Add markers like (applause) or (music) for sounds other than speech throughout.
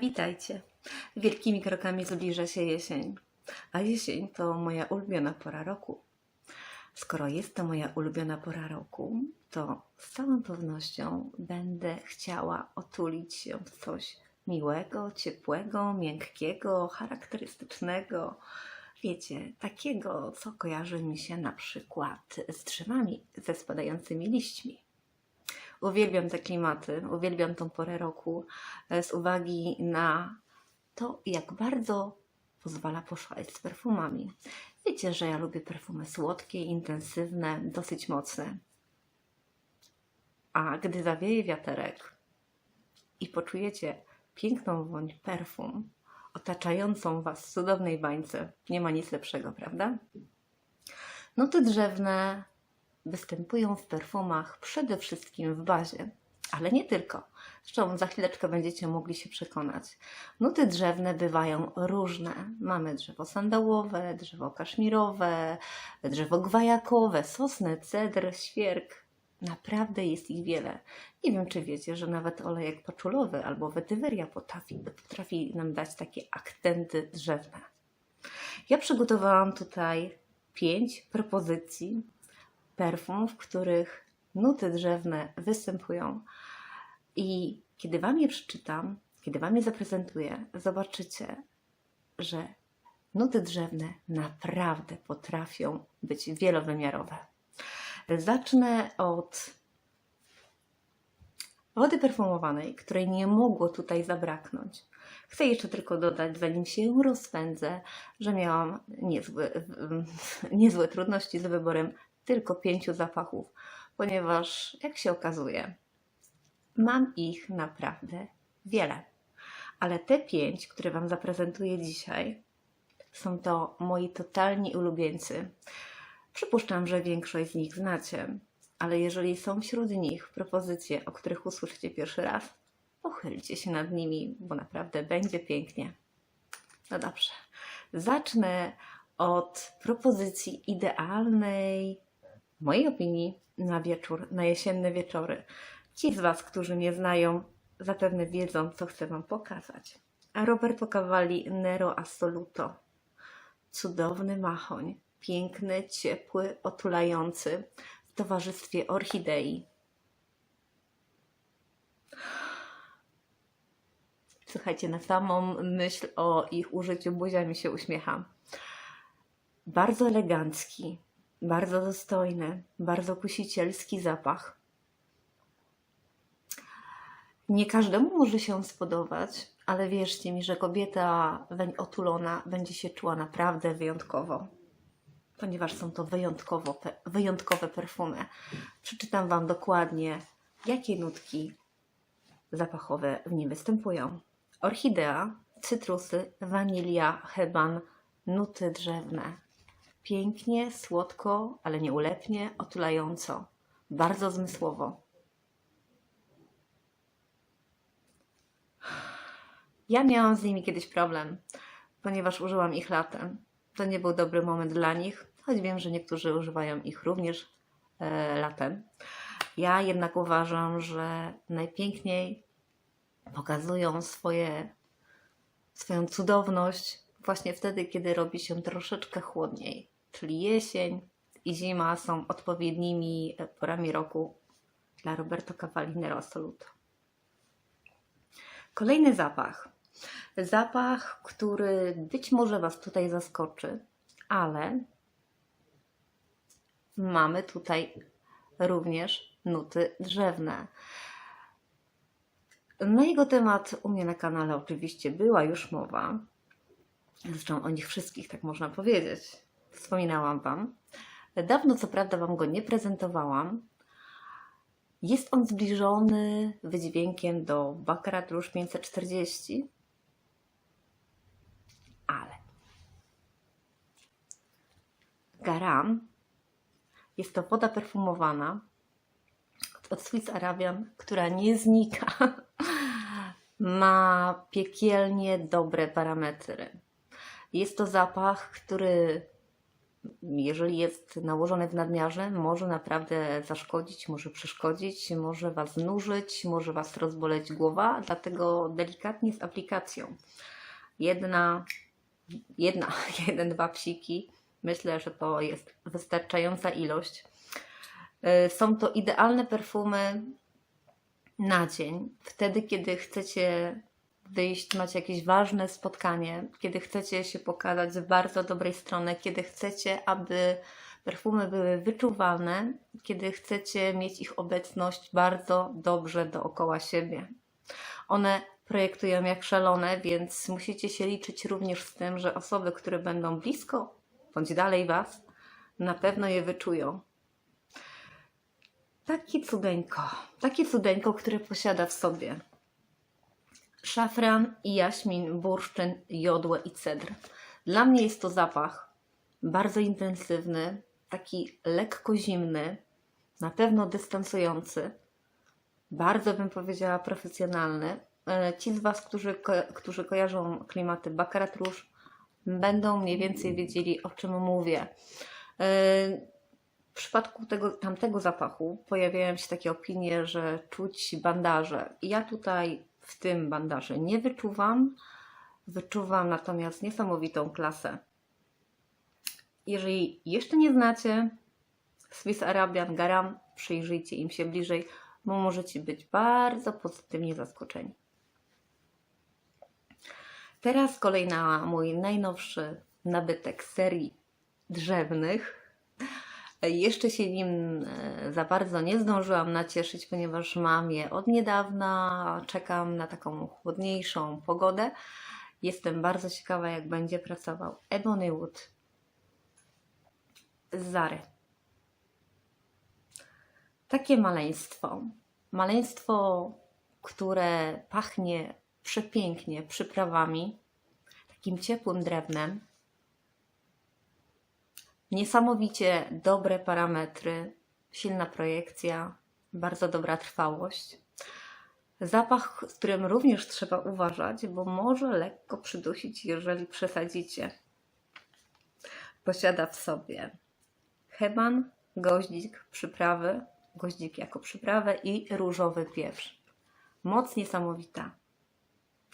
Witajcie. Wielkimi krokami zbliża się jesień, a jesień to moja ulubiona pora roku. Skoro jest to moja ulubiona pora roku, to z całą pewnością będę chciała otulić się w coś miłego, ciepłego, miękkiego, charakterystycznego. Wiecie, takiego, co kojarzy mi się na przykład z drzewami ze spadającymi liśćmi. Uwielbiam te klimaty, uwielbiam tą porę roku e, z uwagi na to, jak bardzo pozwala poszaleć z perfumami. Wiecie, że ja lubię perfumy słodkie, intensywne, dosyć mocne. A gdy zawieje wiaterek i poczujecie piękną woń perfum otaczającą Was w cudownej bańce, nie ma nic lepszego, prawda? Nuty drzewne występują w perfumach przede wszystkim w bazie, ale nie tylko. Zresztą za chwileczkę będziecie mogli się przekonać. Nuty drzewne bywają różne. Mamy drzewo sandałowe, drzewo kaszmirowe, drzewo gwajakowe, sosnę, cedr, świerk. Naprawdę jest ich wiele. Nie wiem, czy wiecie, że nawet olejek paczulowy albo wetyweria potrafi, potrafi nam dać takie akcenty drzewne. Ja przygotowałam tutaj pięć propozycji perfum, w których nuty drzewne występują. I kiedy Wam je przeczytam, kiedy Wam je zaprezentuję, zobaczycie, że nuty drzewne naprawdę potrafią być wielowymiarowe. Zacznę od wody perfumowanej, której nie mogło tutaj zabraknąć. Chcę jeszcze tylko dodać, zanim się rozpędzę, że miałam niezłe, (laughs) niezłe trudności z wyborem tylko pięciu zapachów, ponieważ, jak się okazuje, mam ich naprawdę wiele. Ale te pięć, które Wam zaprezentuję dzisiaj, są to moi totalni ulubieńcy. Przypuszczam, że większość z nich znacie, ale jeżeli są wśród nich propozycje, o których usłyszycie pierwszy raz, pochylcie się nad nimi, bo naprawdę będzie pięknie. No dobrze. Zacznę od propozycji idealnej, w mojej opinii, na wieczór, na jesienne wieczory. Ci z Was, którzy mnie znają, zapewne wiedzą, co chcę Wam pokazać. A Roberto Cavalli Nero Assoluto. Cudowny machoń, piękny, ciepły, otulający, w towarzystwie orchidei. Słuchajcie, na samą myśl o ich użyciu buzia mi się uśmiecha. Bardzo elegancki, bardzo dostojny, bardzo kusicielski zapach. Nie każdemu może się spodobać, ale wierzcie mi, że kobieta otulona będzie się czuła naprawdę wyjątkowo, ponieważ są to wyjątkowo, wyjątkowe perfumy. Przeczytam Wam dokładnie, jakie nutki zapachowe w nim występują. Orchidea, cytrusy, wanilia, heban, nuty drzewne. Pięknie, słodko, ale nie ulepnie, otulająco. Bardzo zmysłowo. Ja miałam z nimi kiedyś problem, ponieważ użyłam ich latem. To nie był dobry moment dla nich, choć wiem, że niektórzy używają ich również e, latem. Ja jednak uważam, że najpiękniej pokazują swoje, swoją cudowność właśnie wtedy, kiedy robi się troszeczkę chłodniej. Czyli jesień i zima są odpowiednimi porami roku dla Roberto Cavalli Nero Assoluto. Kolejny zapach. Zapach, który być może Was tutaj zaskoczy, ale mamy tutaj również nuty drzewne. Na jego temat u mnie na kanale oczywiście była już mowa. Zresztą o nich wszystkich, tak można powiedzieć. Wspominałam Wam. Dawno, co prawda, Wam go nie prezentowałam. Jest on zbliżony wydźwiękiem do Baccarat Rouge 540, ale Garam jest to woda perfumowana od Swiss Arabian, która nie znika. (laughs) Ma piekielnie dobre parametry. Jest to zapach, który jeżeli jest nałożony w nadmiarze, może naprawdę zaszkodzić, może przeszkodzić, może Was znużyć, może Was rozboleć głowa, dlatego delikatnie z aplikacją. Jedna, jedna, (laughs) jeden, dwa psiki. Myślę, że to jest wystarczająca ilość. Y, Są to idealne perfumy na dzień, wtedy, kiedy chcecie wyjść, macie jakieś ważne spotkanie, kiedy chcecie się pokazać z bardzo dobrej strony, kiedy chcecie, aby perfumy były wyczuwalne, kiedy chcecie mieć ich obecność bardzo dobrze dookoła siebie. One projektują jak szalone, więc musicie się liczyć również z tym, że osoby, które będą blisko bądź dalej Was, na pewno je wyczują. Takie cudeńko, takie cudeńko, które posiada w sobie szafran, jaśmin, bursztyn, jodłę i cedr. Dla mnie jest to zapach bardzo intensywny, taki lekko zimny, na pewno dystansujący, bardzo bym powiedziała profesjonalny. E, Ci z Was, którzy, ko- którzy kojarzą klimaty Baccarat Rouge, będą mniej więcej wiedzieli, o czym mówię. E, W przypadku tego tamtego zapachu pojawiają się takie opinie, że czuć bandaże. Ja tutaj w tym bandaży nie wyczuwam. Wyczuwam natomiast niesamowitą klasę. Jeżeli jeszcze nie znacie Swiss Arabian Garam, przyjrzyjcie im się bliżej, bo możecie być bardzo pozytywnie zaskoczeni. Teraz kolej na mój najnowszy nabytek serii drzewnych. Jeszcze się nim e, za bardzo nie zdążyłam nacieszyć, ponieważ mam je od niedawna. Czekam na taką chłodniejszą pogodę. Jestem bardzo ciekawa, jak będzie pracował Ebony Wood z Zary. Takie maleństwo. Maleństwo, które pachnie przepięknie przyprawami, takim ciepłym drewnem. Niesamowicie dobre parametry, silna projekcja, bardzo dobra trwałość. Zapach, z którym również trzeba uważać, bo może lekko przydusić, jeżeli przesadzicie. Posiada w sobie heban, goździk, przyprawy, goździk jako przyprawę i różowy pieprz. Moc niesamowita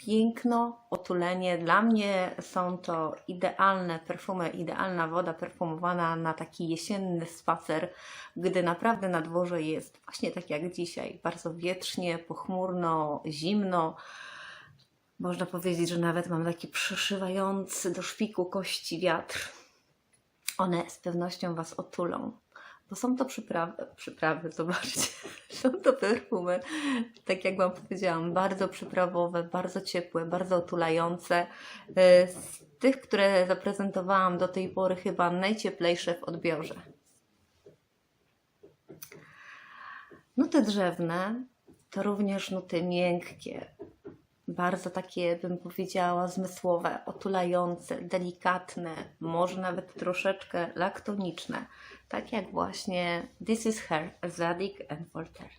piękno, otulenie. Dla mnie są to idealne perfumy, idealna woda perfumowana na taki jesienny spacer, gdy naprawdę na dworze jest właśnie tak jak dzisiaj, bardzo wietrznie, pochmurno, zimno. Można powiedzieć, że nawet mam taki przyszywający do szpiku kości wiatr. One z pewnością Was otulą bo są to przyprawy, przyprawy, zobaczcie, (laughs) są to perfumy, tak jak Wam powiedziałam, bardzo przyprawowe, bardzo ciepłe, bardzo otulające. E, Z tych, które zaprezentowałam do tej pory, chyba najcieplejsze w odbiorze. Nuty drzewne to również nuty miękkie, bardzo takie, bym powiedziała, zmysłowe, otulające, delikatne, może nawet troszeczkę laktoniczne, tak jak właśnie This is Her, Zadig and Voltaire.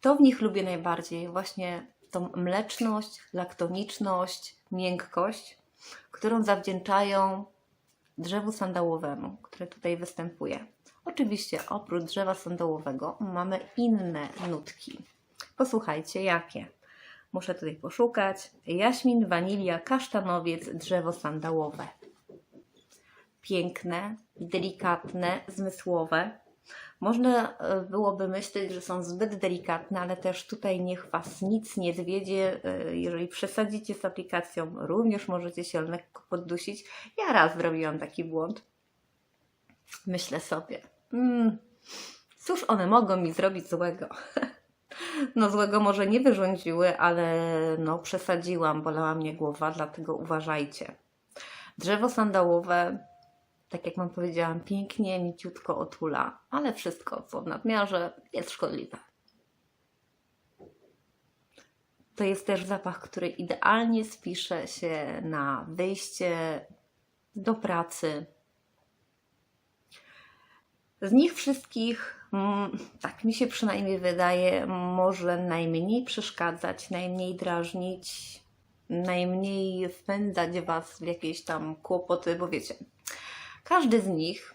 To w nich lubię najbardziej, właśnie tą mleczność, laktoniczność, miękkość, którą zawdzięczają drzewu sandałowemu, które tutaj występuje. Oczywiście oprócz drzewa sandałowego mamy inne nutki. Posłuchajcie, jakie. Muszę tutaj poszukać. Jaśmin, wanilia, kasztanowiec, drzewo sandałowe. Piękne, delikatne, zmysłowe. Można e, byłoby myśleć, że są zbyt delikatne, ale też tutaj niech Was nic nie zwiedzie. E, Jeżeli przesadzicie z aplikacją, również możecie się lekko poddusić. Ja raz zrobiłam taki błąd. Myślę sobie, mm, cóż one mogą mi zrobić złego? (laughs) No złego może nie wyrządziły, ale no przesadziłam, bolała mnie głowa, dlatego uważajcie. Drzewo sandałowe, tak jak Wam powiedziałam, pięknie, mięciutko otula, ale wszystko co w nadmiarze jest szkodliwe. To jest też zapach, który idealnie spisze się na wyjście do pracy. Z nich wszystkich, tak mi się przynajmniej wydaje, może najmniej przeszkadzać, najmniej drażnić najmniej wpędzać Was w jakieś tam kłopoty, bo wiecie, każdy z nich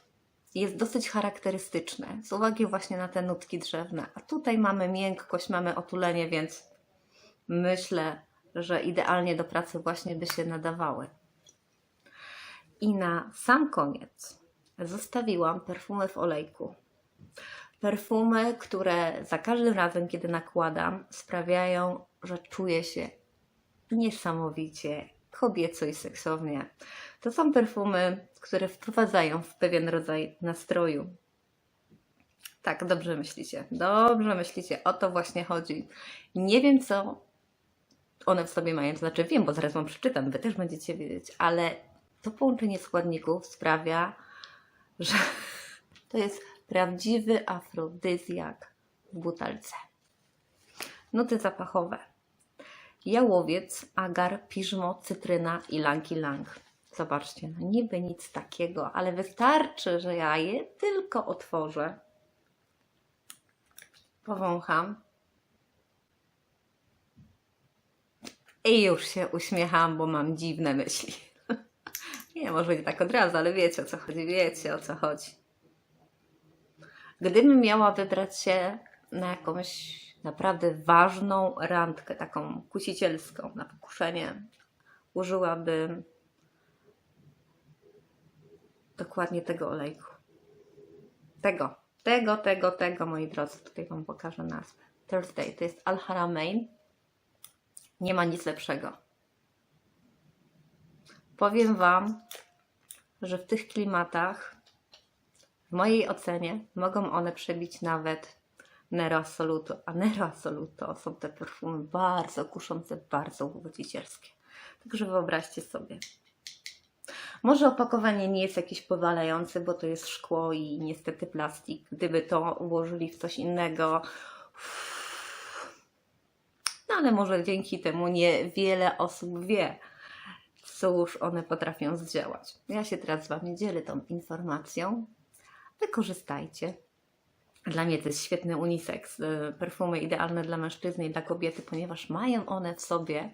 jest dosyć charakterystyczny z uwagi właśnie na te nutki drzewne. A tutaj mamy miękkość, mamy otulenie, więc myślę, że idealnie do pracy właśnie by się nadawały. I na sam koniec zostawiłam perfumy w olejku. Perfumy, które za każdym razem, kiedy nakładam, sprawiają, że czuję się niesamowicie kobieco i seksownie. To są perfumy, które wprowadzają w pewien rodzaj nastroju. Tak, dobrze myślicie. Dobrze myślicie. O to właśnie chodzi. Nie wiem, co one w sobie mają. To znaczy, wiem, bo zaraz Wam przeczytam, Wy też będziecie wiedzieć, ale to połączenie składników sprawia, że (laughs) to jest prawdziwy afrodyzjak w butelce. Nuty zapachowe. Jałowiec, agar, piżmo, cytryna i lanki lang. Zobaczcie, no niby nic takiego, ale wystarczy, że ja je tylko otworzę. Powącham. I już się uśmiecham, bo mam dziwne myśli. (laughs) Nie, może nie tak od razu, ale wiecie o co chodzi, wiecie o co chodzi. Gdybym miała wybrać się na jakąś naprawdę ważną randkę, taką kusicielską, na pokuszenie, użyłabym dokładnie tego olejku. Tego, tego, tego, tego, moi drodzy. Tutaj Wam pokażę nazwę. Thursday. To jest Al Haramain. Nie ma nic lepszego. Powiem Wam, że w tych klimatach, mojej ocenie, mogą one przebić nawet Nero Assoluto. A Nero Assoluto są te perfumy bardzo kuszące, bardzo uwodzicielskie. Także wyobraźcie sobie. Może opakowanie nie jest jakieś powalające, bo to jest szkło i niestety plastik. Gdyby to ułożyli w coś innego, no ale może dzięki temu niewiele osób wie, cóż one potrafią zdziałać. Ja się teraz z Wami dzielę tą informacją. Wykorzystajcie. Dla mnie to jest świetny unisex. y, Perfumy idealne dla mężczyzny i dla kobiety, ponieważ mają one w sobie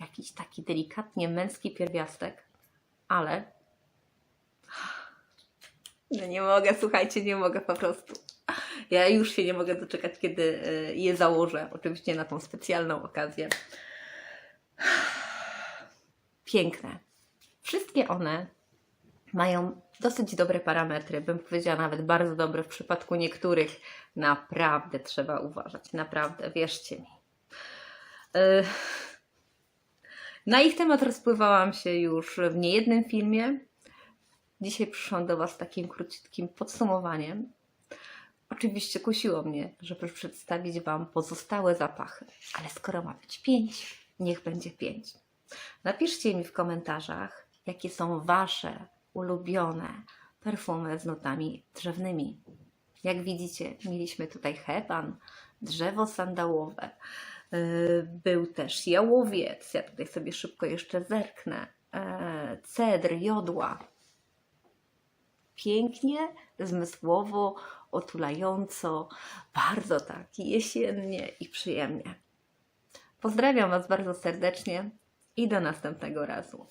jakiś taki delikatnie męski pierwiastek, ale (sighs) no nie mogę, słuchajcie, nie mogę po prostu. Ja już się nie mogę doczekać, kiedy y, je założę. Oczywiście na tą specjalną okazję. (sighs) Piękne. Wszystkie one mają dosyć dobre parametry, bym powiedziała nawet bardzo dobre. W przypadku niektórych naprawdę trzeba uważać, naprawdę, wierzcie mi. Y, Na ich temat rozpływałam się już w niejednym filmie. Dzisiaj przyszłam do Was z takim króciutkim podsumowaniem. Oczywiście kusiło mnie, żeby przedstawić Wam pozostałe zapachy, ale skoro ma być pięć, niech będzie pięć. Napiszcie mi w komentarzach, jakie są Wasze ulubione perfumy z nutami drzewnymi. Jak widzicie, mieliśmy tutaj heban, drzewo sandałowe, yy, był też jałowiec, ja tutaj sobie szybko jeszcze zerknę, yy, cedr, jodła. Pięknie, zmysłowo, otulająco, bardzo tak jesiennie i przyjemnie. Pozdrawiam Was bardzo serdecznie i do następnego razu.